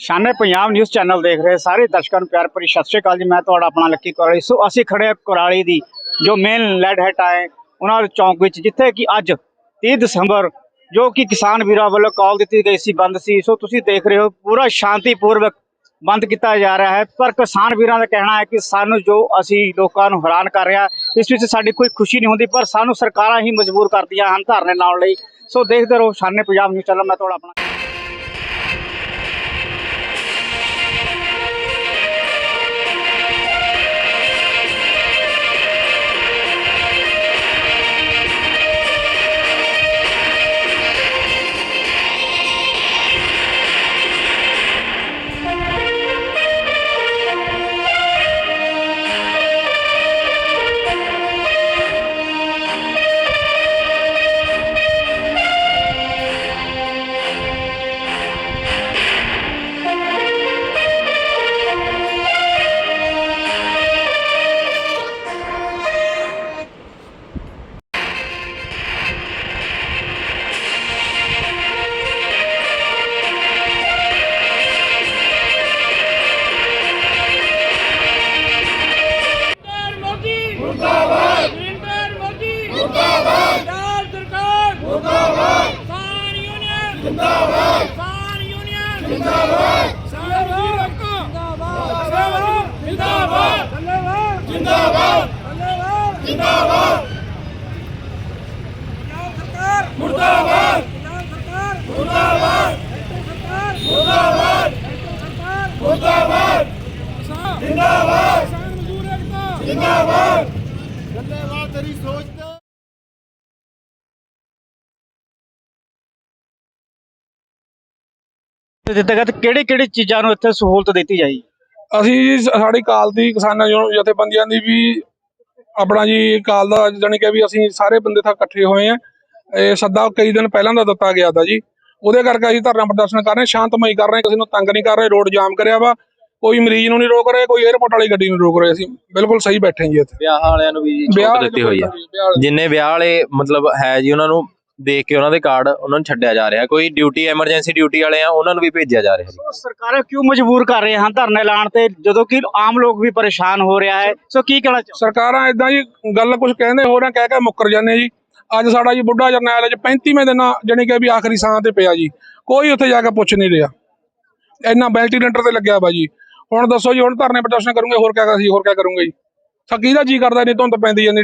Shane Punjab news channel ਦੇਖ ਰਹੇ ਸਾਰੇ ਦਰਸ਼ਕਾਂ ਨੂੰ ਪਿਆਰ ਭਰੀ ਸਤਿ ਸ਼੍ਰੀ ਅਕਾਲ ਜੀ, ਮੈਂ ਤੁਹਾਡਾ ਆਪਣਾ ਲੱਕੀ ਕੁਰਾਲੀ। ਸੋ ਅਸੀਂ ਖੜੇ ਹਾਂ ਕੁਰਾਲੀ ਦੀ, ਜੋ ਮੇਨ ਲੈਡ ਹੈਟ ਆਏ ਉਹਨਾਂ ਦੇ ਚੌਂਕ ਵਿੱਚ, ਜਿੱਥੇ ਕਿ ਅੱਜ 30 ਦਸੰਬਰ, ਜੋ ਕਿ ਕਿਸਾਨ ਵੀਰਾਂ ਵੱਲੋਂ ਕਾਲ ਦਿੱਤੀ ਗਈ ਸੀ, ਬੰਦ ਸੀ। ਸੋ ਤੁਸੀਂ ਦੇਖ ਰਹੇ ਹੋ, ਪੂਰਾ ਸ਼ਾਂਤੀਪੂਰਵਕ ਬੰਦ ਕੀਤਾ ਜਾ ਰਿਹਾ ਹੈ। ਪਰ ਕਿਸਾਨ ਵੀਰਾਂ ਦਾ ਕਹਿਣਾ ਹੈ ਕਿ ਸਾਨੂੰ ਜੋ ਅਸੀਂ ਲੋਕਾਂ ਨੂੰ ਹੈਰਾਨ ਕਰ ਰਿਹਾ, ਇਸ ਵਿੱਚ ਸਾਡੀ ਕੋਈ ਖੁਸ਼ੀ ਨਹੀਂ ਹੁੰਦੀ, ਪਰ ਸਾਨੂੰ ਸਰਕਾਰਾਂ ਹੀ ਮਜਬੂਰ ਕਰਦੀਆਂ ਹਨ ਧਰਨੇ ਲਾਉਣ ਲਈ। ਸੋ ਦੇਖਦੇ ਰਹੋ ਸ਼ਾਨੇ ਪੰਜਾਬ ਨਿਊਜ਼ ਚੈਨਲ, ਮੈਂ ਤੁਹਾਡਾ ਆਪਣਾ ਜਿੰਦਾਬਾਦ। ਕਿਸਾਨ ਯੂਨੀਅਨ। ਜਿੰਦਾਬਾਦ। ਕਿਸਾਨ ਯੂਨੀਅਨ ਜਿੰਦਾਬਾਦ। ਜਿੰਦਾਬਾਦ। ਜਿੰਦਾਬਾਦ। ਜਿੰਦਾਬਾਦ। ਜਿੰਦਾਬਾਦ। ਸਰਕਾਰ। ਮੁਰਦਾਬਾਦ। ਸਰਕਾਰ। ਮੁਰਦਾਬਾਦ। ਸਰਕਾਰ। ਮੁਰਦਾਬਾਦ। ਸਰਕਾਰ ਮੁਰਦਾਬਾਦ ਜਿੰਦਾਬਾਦ। ਏਕਤਾ। ਜਿੰਦਾਬਾਦ। ਧੰਨਵਾਦ ਤੇਰੀ ਸੋਚ ਤੇ। ਦਿੱਤੇ ਗਏ ਤੇ ਕਿਹੜੀ ਕਿਹੜੀ ਚੀਜ਼ਾਂ ਨੂੰ ਇੱਥੇ ਸਹੂਲਤ ਦਿੱਤੀ ਜਾਈ ਅਸੀਂ ਜੀ ਸਾਡੀ ਕਾਲ ਦੀ ਕਿਸਾਨਾਂ ਜੋ ਜਥੇਬੰਦੀਆਂ ਦੀ ਵੀ ਆਪਣਾ ਜੀ ਕਾਲ ਦਾ ਜਾਣੀ ਕਿ ਵੀ ਅਸੀਂ ਸਾਰੇ ਬੰਦੇ ਤਾਂ ਇਕੱਠੇ ਹੋਏ ਆ। ਇਹ ਸੱਦਾ ਕਈ ਦਿਨ ਪਹਿਲਾਂ ਦਾ ਦਿੱਤਾ ਗਿਆ ਤਾ ਜੀ। ਉਹਦੇ ਕਰਕੇ ਅਸੀਂ ਧਰਨਾ ਪ੍ਰਦਰਸ਼ਨ ਕਰ ਰਹੇ ਹਾਂ ਸ਼ਾਂਤਮਈ ਕਰ ਰਹੇ ਕਿਸੇ ਨੂੰ ਤੰਗ ਨਹੀਂ ਕਰ ਰਹੇ ਰੋਡ ਜਾਮ ਕਰਿਆ ਵਾ। ਕੋਈ ਮਰੀਜ਼ ਨੂੰ ਨਹੀਂ ਰੋਕ ਰਹੇ ਕੋਈ 에ਅਰਪੋਰਟ ਵਾਲੀ ਗੱਡੀ ਨੂੰ ਰੋਕ ਰਹੇ ਅਸੀਂ। ਬਿਲਕੁਲ ਸਹੀ ਬੈਠੇ ਜੀ ਇੱਥੇ। ਵਿਆਹ ਵਾਲਿਆਂ ਨੂੰ ਵੀ ਛੋਟ ਦਿੱਤੀ ਹੋਈ ਆ। ਜਿੰਨੇ ਵਿਆਹ ਵਾਲੇ ਮਤਲਬ ਹੈ ਜੀ ਉਹਨਾਂ ਨੂੰ ਦੇਖ ਕੇ ਉਹਨਾਂ ਦੇ ਕਾਰਡ ਉਹਨਾਂ ਨੂੰ ਛੱਡਿਆ ਜਾ ਰਿਹਾ। ਕੋਈ ਡਿਊਟੀ ਐਮਰਜੈਂਸੀ ਡਿਊਟੀ ਵਾਲੇ ਆ ਉਹਨਾਂ ਨੂੰ ਵੀ ਭੇਜਿਆ ਜਾ ਰਿਹਾ ਸੋ ਸਰਕਾਰਾਂ ਕਿਉਂ ਮਜਬੂਰ ਕਰ ਰਹੇ ਹਨ ਧਰਨੇ ਲਾਉਣ ਤੇ ਜਦੋਂ ਕਿ ਆਮ ਲੋਕ ਵੀ ਪਰੇਸ਼ਾਨ ਹੋ ਰਿਹਾ ਹੈ। ਸੋ ਕੀ ਕਹਿਣਾ ਚਾਹੋ ਸਰਕਾਰਾਂ ਇਦਾਂ ਜੀ ਗੱਲ ਕੁਝ ਕਹਿੰਦੇ ਹੋ ਰਹੇ ਕਹਿ ਕੇ ਮੁੱਕਰ ਜਾਂਦੇ ਜੀ। ਅੱਜ ਸਾਡਾ ਜੀ ਬੁੱਢਾ ਜਰਨੈਲ ਅੱਜ 35ਵੇਂ ਦਿਨ ਜਾਣੀ ਕਿ ਵੀ ਆਖਰੀ ਸਾਹ ਤੇ ਪਿਆ ਜੀ। ਕੋਈ ਉੱਥੇ ਜਾ ਕੇ ਪੁੱਛ ਨਹੀਂ ਰਿਹਾ। ਇੰਨਾ ਵੈਂਟੀਲੇਟਰ ਤੇ ਲੱਗਿਆ ਵਾ ਜੀ। ਹੁਣ ਦੱਸੋ ਜੀ ਹੁਣ ਧਰਨੇ ਪ੍ਰਦਰਸ਼ਨ ਕਰੂੰਗੇ ਹੋਰ ਕਿਆ ਅਸੀਂ ਹੋਰ ਕਿਆ ਕਰੂੰਗੇ ਜੀ? ਸਕੀ ਦਾ ਜੀ ਕਰਦਾ ਨਹੀਂ ਧੁੰਦ ਪੈਂਦੀ ਜਾਂਦੀ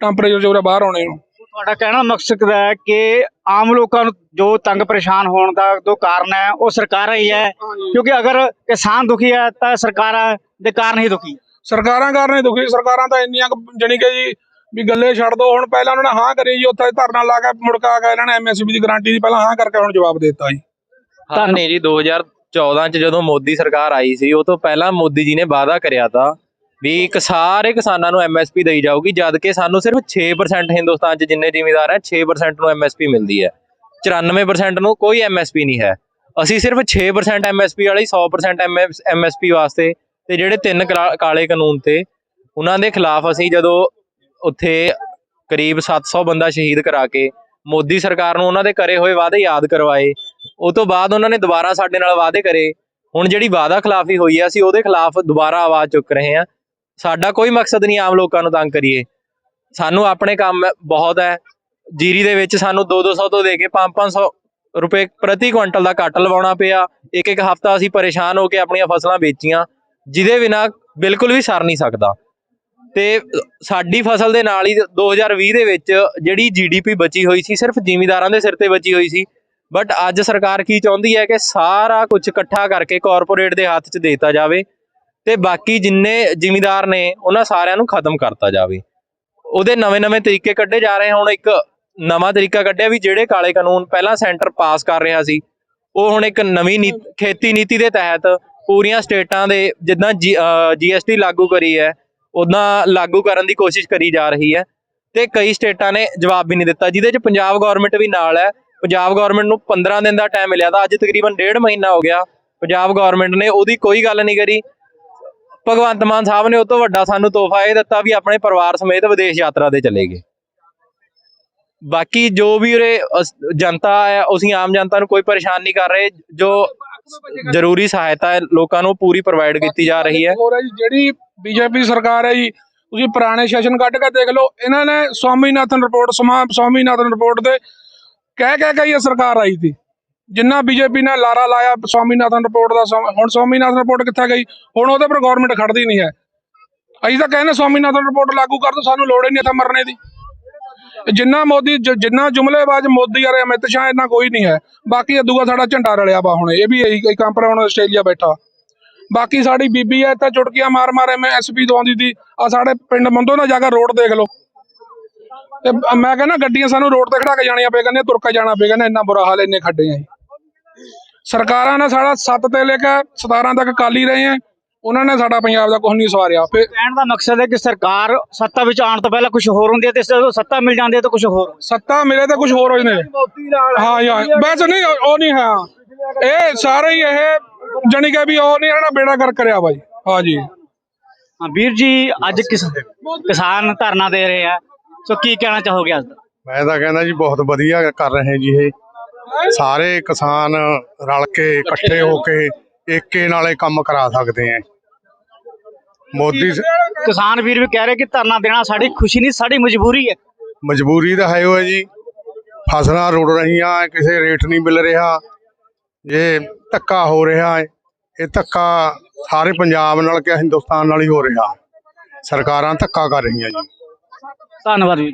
ਟੈਂਪਰੇਚਰ ਜੋ ਬਾਹਰ ਆਉਣੇ ਨੂੰ। ਤੁਹਾਡਾ ਕਹਿਣਾ ਮਕਸਦ ਹੈ ਕਿ ਆਮ ਲੋਕਾਂ ਨੂੰ ਜੋ ਤੰਗ ਪਰੇਸ਼ਾਨ ਹੋਣ ਦਾ ਜੋ ਕਾਰਨ ਹੈ ਉਹ ਸਰਕਾਰਾਂ ਹੀ। ਹੈ ਕਿਉਂਕਿ ਅਗਰ ਕਿਸਾਨ ਦੁਖੀ ਹੈ ਤਾਂ ਸਰਕਾਰਾਂ ਦੇ ਕਾਰਨ ਹੀ ਦੁਖੀ ਹੈ। ਸਰਕਾਰਾਂ ਕਰਨੇ ਦੁਖੀ ਸਰਕਾਰਾਂ ਤਾਂ ਇੰਨੀਆਂ ਕੁ ਜਾਣੀ ਕਿ ਜੀ ਵੀ ਗੱਲੇ ਛੱਡ ਦੋ। ਹੁਣ ਪਹਿਲਾਂ ਉਹਨਾਂ ਨੇ ਹਾਂ ਕਰੀ ਜੀ ਉੱਥੇ ਧਰਨਾ ਲਾ ਕੇ ਮੁੜਕਾ ਕੇ ਇਹਨਾਂ ਨੇ ਐਮਐਸਪੀ ਦੀ ਗਾਰੰਟੀ ਦੀ ਪਹਿਲਾਂ ਹਾਂ ਕਰਕੇ ਹੁਣ ਜਵਾਬ ਦੇ ਦਿੱਤਾ ਜੀ। ਹਾਂ ਨਹੀਂ ਜੀ 2014 ਚ ਜਦੋਂ ਮੋਦੀ ਸਰਕਾਰ ਆਈ ਸੀ ਉਹ ਤੋਂ ਪਹਿਲਾਂ ਮੋਦੀ ਜੀ ਨੇ ਵਾਅਦਾ ਕਰਿਆ ਤਾ ਵੀ ਇੱਕ ਸਾਰੇ ਕਿਸਾਨਾਂ ਨੂੰ ਐਮਐਸਪੀ ਦੇਈ ਜਾਊਗੀ, ਜਦ ਕਿ ਸਾਨੂੰ ਸਿਰਫ 6% ਹਿੰਦੁਸਤਾਨ ਚ ਜਿੰਨੇ ਜ਼ਿਮੀਦਾਰ ਹੈ 6% ਨੂੰ ਐਮਐਸਪੀ ਮਿਲਦੀ ਹੈ। 94% ਨੂੰ ਕੋਈ ਐਮਐਸਪੀ ਨਹੀਂ ਹੈ। ਅਸੀਂ ਸਿਰਫ 6% ਐਮਐਸਪੀ ਵਾਲੀ 100% ਐਮਐਸਪੀ ਵਾਸਤੇ ਤੇ ਜਿਹੜੇ ਤਿੰਨ ਕਰਾ- ਕਾਲੇ ਕਾਨੂੰਨ ਤੇ, ਉਹਨਾਂ ਦੇ ਖਿਲਾਫ ਅਸੀਂ ਜਦੋਂ ਉੱਥੇ ਕਰੀਬ 700 ਬੰਦਾ ਸ਼ਹੀਦ ਕਰਾ ਕੇ ਮੋਦੀ ਸਰਕਾਰ ਨੂੰ ਉਹਨਾਂ ਦੇ ਕਰੇ ਹੋਏ ਵਾਅਦੇ ਯਾਦ ਕਰਵਾਏ, ਉਹ ਤੋਂ ਬਾਅਦ ਉਹਨਾਂ ਨੇ ਦੁਬਾਰਾ ਸਾਡੇ ਨਾਲ ਵਾਅਦੇ ਕਰੇ। ਹੁਣ ਜਿਹੜੀ ਵਾਅਦਾ ਖਿਲਾਫੀ ਹੋਈ ਹੈ, ਅਸੀਂ ਉਹਦੇ ਖਿਲਾਫ ਦੁਬਾਰਾ ਆਵਾਜ਼ ਚੁੱਕ ਰਹੇ ਹਾਂ। ਸਾਡਾ ਕੋਈ ਮਕਸਦ ਨਹੀਂ ਆਮ ਲੋਕਾਂ ਨੂੰ ਤੰਗ ਕਰੀਏ। ਸਾਨੂੰ ਆਪਣੇ ਕੰਮ ਬਹੁਤ ਹੈ। ਜੀਰੀ ਦੇ ਵਿੱਚ ਸਾਨੂੰ 2-200 ਤੋਂ ਦੇ ਕੇ 5-500 ਰੁਪਏ ਪ੍ਰਤੀ ਕੁਇੰਟਲ ਦਾ ਕੱਟ ਲਵਾਉਣਾ ਪਿਆ। ਇੱਕ ਇੱਕ ਹਫਤਾ ਅਸੀਂ ਪਰੇਸ਼ਾਨ ਹੋ ਕੇ ਆਪਣੀਆਂ ਫਸਲਾਂ ਵੇਚੀਆਂ, ਜਿਹਦੇ ਬਿਨਾ ਬਿਲਕੁਲ ਵੀ ਸਰ ਨਹੀਂ ਸਕਦਾ। ਤੇ ਸਾਡੀ ਫਸਲ ਦੇ ਨਾਲ ਹੀ 2020 ਦੇ ਵਿੱਚ ਜਿਹੜੀ ਜੀਡੀਪੀ ਬਚੀ ਹੋਈ ਸੀ, ਸਿਰਫ ਜ਼ਿਮੀਦਾਰਾਂ ਦੇ ਸਿਰ ਤੇ ਬਚੀ ਹੋਈ ਸੀ। ਬਟ ਅੱਜ ਸਰਕਾਰ ਕੀ ਚਾਹੁੰਦੀ ਹੈ ਕਿ ਸਾਰਾ ਕੁਝ ਇਕੱਠਾ ਕਰਕੇ ਕਾਰਪੋਰੇਟ ਦੇ ਹੱਥ 'ਚ ਦੇਤਾ ਜਾਵੇ। ਤੇ ਬਾਕੀ ਜਿੰਨੇ ਜ਼ਿਮੀਂਦਾਰ ਨੇ ਉਹਨਾਂ ਸਾਰਿਆਂ ਨੂੰ ਖਤਮ ਕਰਤਾ ਜਾਵੇ। ਉਹਦੇ ਨਵੇਂ-ਨਵੇਂ ਤਰੀਕੇ ਕੱਢੇ ਜਾ ਰਹੇ ਹੁਣ ਇੱਕ ਨਵਾਂ ਤਰੀਕਾ ਕੱਢਿਆ ਵੀ ਜਿਹੜੇ ਕਾਲੇ ਕਾਨੂੰਨ ਪਹਿਲਾਂ ਸੈਂਟਰ ਪਾਸ ਕਰ ਰਿਹਾ ਸੀ ਉਹ ਹੁਣ ਇੱਕ ਨਵੀਂ ਖੇਤੀ ਨੀਤੀ ਦੇ ਤਹਿਤ ਪੂਰੀਆਂ ਸਟੇਟਾਂ ਦੇ ਜਿੱਦਾਂ ਜੀਐਸਟੀ ਲਾਗੂ ਕਰੀ ਹੈ ਉਦਾਂ ਲਾਗੂ ਕਰਨ ਦੀ ਕੋਸ਼ਿਸ਼ ਕਰੀ ਜਾ ਰਹੀ ਹੈ। ਤੇ ਕਈ ਸਟੇਟਾਂ ਨੇ ਜਵਾਬ ਵੀ ਨਹੀਂ ਦਿੱਤਾ ਜਿਹਦੇ 'ਚ ਪੰਜਾਬ ਗਵਰਨਮੈਂਟ ਵੀ ਨਾਲ ਹੈ। ਪੰਜਾਬ ਗਵਰਨਮੈਂਟ ਨੂੰ 15 ਦਿਨ ਦਾ ਟਾਈਮ ਮਿਲਿਆ ਤਾਂ ਅੱਜ ਤਕਰੀਬਨ ਡੇਢ ਮਹੀਨਾ ਹੋ ਗਿਆ। ਪੰਜਾਬ ਗਵਰਨਮੈਂਟ ਨੇ ਉਹਦੀ ਕੋਈ ਗੱਲ ਨਹੀਂ ਕਰੀ। ਭਗਵੰਤ ਮਾਨ ਸਾਹਿਬ ਨੇ ਉਹ ਤੋਂ ਵੱਡਾ ਸਾਨੂੰ ਤੋਹਫਾ ਇਹ ਦਿੱਤਾ ਵੀ ਆਪਣੇ ਪਰਿਵਾਰ ਸਮੇਤ ਵਿਦੇਸ਼ ਯਾਤਰਾ ਤੇ ਚਲੇ ਗਏ। ਬਾਕੀ ਜੋ ਵੀ ਉਰੇ ਜਨਤਾ ਹੈ ਅਸੀਂ ਆਮ ਜਨਤਾ ਨੂੰ ਕੋਈ ਪਰੇਸ਼ਾਨ ਨਹੀਂ ਕਰ ਰਹੇ, ਜੋ ਜ਼ਰੂਰੀ ਸਹਾਇਤਾ ਹੈ, ਲੋਕਾਂ ਨੂੰ ਪੂਰੀ ਪ੍ਰੋਵਾਈਡ ਕੀਤੀ ਜਾ ਰਹੀ ਹੈ। ਜਿਹੜੀ ਬੀਜੇਪੀ ਸਰਕਾਰ ਹੈ ਜੀ, ਤੁਸੀਂ ਪੁਰਾਣੇ ਸੈਸ਼ਨ ਕੱਢ ਕੇ ਦੇਖ ਲਓ, ਇਹਨਾਂ ਨੇ ਸਵਾਮੀਨਾਥਨ ਰਿਪੋਰਟ ਸਮਾ, ਸਵਾਮੀਨਾਥਨ ਰਿਪੋਰਟ ਦੇ ਕਹਿ ਕਹਿ ਕੇ ਇਹ ਸਰਕਾਰ ਆਈ ਸੀ। ਜਿੰਨਾ ਬੀਜੇਪੀ ਨੇ ਲਾਰਾ ਲਾਇਆ, ਸਵਾਮੀਨਾਥਨ ਰਿਪੋਰਟ ਦਾ ਸਵਾ- ਹੁਣ ਸਵਾਮੀਨਾਥਨ ਰਿਪੋਰਟ ਕਿੱਥੇ ਗਈ? ਹੁਣ ਉਹਦੇ ਪਰ ਗਵਰਨਮੈਂਟ ਖੜਦੀ ਨਹੀਂ ਹੈ। ਅਸੀਂ ਤਾਂ ਕਹਿੰਦੇ ਸਵਾਮੀਨਾਥਨ ਰਿਪੋਰਟ ਲਾਗੂ ਕਰ ਦੋ, ਸਾਨੂੰ ਲੋੜ ਹੀ ਨਹੀਂ ਇੱਥੇ ਮਰਨੇ ਦੀ। ਜਿੰਨਾ ਮੋਦੀ, ਜ- ਜਿੰਨਾ ਜੁਮਲੇਬਾਜ਼ ਮੋਦੀ ਅਰੇ ਅਮਿਤ ਸ਼ਾਹ ਇੰਨਾ ਕੋਈ ਨਹੀਂ ਹੈ। ਬਾਕੀ ਦੂਆ ਸਾਡਾ ਝੰਡਾ ਰਲਿਆ ਵਾ ਹੁਣ, ਇਹ ਵੀ ਇਹੀ ਕੰਪਰਾ ਹੁਣ ਆਸਟ੍ਰੇਲੀਆ ਬੈਠਾ। ਬਾਕੀ ਸਾਡੀ ਬੀਬੀ ਐ ਤਾਂ ਚੁਟਕੀਆਂ ਮਾਰ ਮਾਰ ਐਵੇਂ ਐਸਪੀ ਦਵਾਉਂਦੀ ਸੀ। ਆ ਸਾਡੇ ਪਿੰਡ ਮੰਦੋ ਨਾ ਜਾ ਕੇ ਰੋਡ ਦੇਖ ਲਓ। ਤੇ ਮੈਂ ਕਹਿੰਦਾ ਗੱਡੀਆਂ ਸਾਨੂੰ ਰੋਡ ਤੇ ਖੜਾ ਕੇ ਜਾਣੀਆਂ ਪਏ ਕਹਿੰਦੇ ਤੁਰ ਕੇ ਜਾਣਾ ਪਏ ਕਹਿੰਦੇ ਇੰਨਾ ਬੁਰਾ ਹਾਲ, ਇੰਨੇ ਖੱਡੇ ਆ ਜੀ। ਸਰਕਾਰਾਂ ਨੇ ਸਾਡਾ 7 ਤੇ ਲੈ ਕੇ 17 ਤੱਕ ਕਾਲੀ ਰਹੇ ਆ। ਉਹਨਾਂ ਨੇ ਸਾਡਾ ਪੰਜਾਬ ਦਾ ਕੁਝ ਨਹੀਂ ਸਵਾਰਿਆ। ਫਿਰ ਕਹਿਣ ਦਾ ਮਕਸਦ ਹੈ ਕਿ ਸਰਕਾਰ ਸੱਤਾ ਵਿੱਚ ਆਉਣ ਤੋਂ ਪਹਿਲਾਂ ਕੁਝ ਹੋਰ ਹੁੰਦੀ ਹੈ ਤੇ ਜਦੋਂ ਸੱਤਾ ਮਿਲ ਜਾਂਦੀ ਹੈ ਤਾਂ ਕੁਝ ਹੋਰ ਸੱਤਾ ਮਿਲੇ ਤਾਂ ਕੁਝ ਹੋਰ ਹੋ ਜਾਂਦੇ। ਹਾਂ ਯਾਰ ਬਸ ਨਹੀਂ ਉਹ ਨਹੀਂ ਹੈ। ਇਹ ਸਾਰੇ ਹੀ ਇਹ ਜਾਣੀ ਕਿ ਵੀ ਉਹ ਨਹੀਂ ਇਹਨਾਂ ਬੇੜਾ ਕਰ ਕਰਿਆ ਬਾਈ। ਹਾਂ ਜੀ। ਹਾਂ ਵੀਰ ਜੀ ਅੱਜ ਕਿਸ ਕਿਸਾਨ ਧਰਨਾ ਦੇ ਰਹੇ ਆ। ਸੋ ਕੀ ਕਹਿਣਾ ਚਾਹੋਗੇ ਅੱਜ ਦਾ? ਮੈਂ ਤਾਂ ਕਹਿੰਦਾ ਜੀ ਬਹੁਤ ਵਧੀਆ ਕਰ ਰਹੇ ਜੀ ਇਹ। ਸਾਰੇ ਕਿਸਾਨ ਰਲ ਕੇ ਇਕੱਠੇ ਹੋ ਕੇ ਏਕੇ ਨਾਲੇ ਕੰਮ ਕਰਾ ਸਕਦੇ ਆ ਮੋਦੀ ਕਿਸਾਨ ਵੀਰ ਵੀ ਕਹਿ ਰਹੇ ਕਿ ਧਰਨਾ ਦੇਣਾ ਸਾਡੀ ਖੁਸ਼ੀ ਨਹੀਂ ਸਾਡੀ ਮਜਬੂਰੀ ਹੈ ਮਜਬੂਰੀ ਤਾਂ ਹੈ ਜੀ। ਫਸਲਾਂ ਰੁੜ ਰਹੀਆਂ ਕਿਸੇ ਰੇਟ ਨਹੀਂ ਮਿਲ ਰਿਹਾ। ਇਹ ਧੱਕਾ ਹੋ ਰਿਹਾ ਹੈ ਇਹ ਧੱਕਾ ਸਾਰੇ ਪੰਜਾਬ ਨਾਲ ਕਿ ਹਿੰਦੁਸਤਾਨ ਨਾਲ ਹੀ ਹੋ ਰਿਹਾ। ਸਰਕਾਰਾਂ ਧੱਕਾ ਕਰ ਰਹੀਆਂ ਜੀ। ਧੰਨਵਾਦ ਜੀ।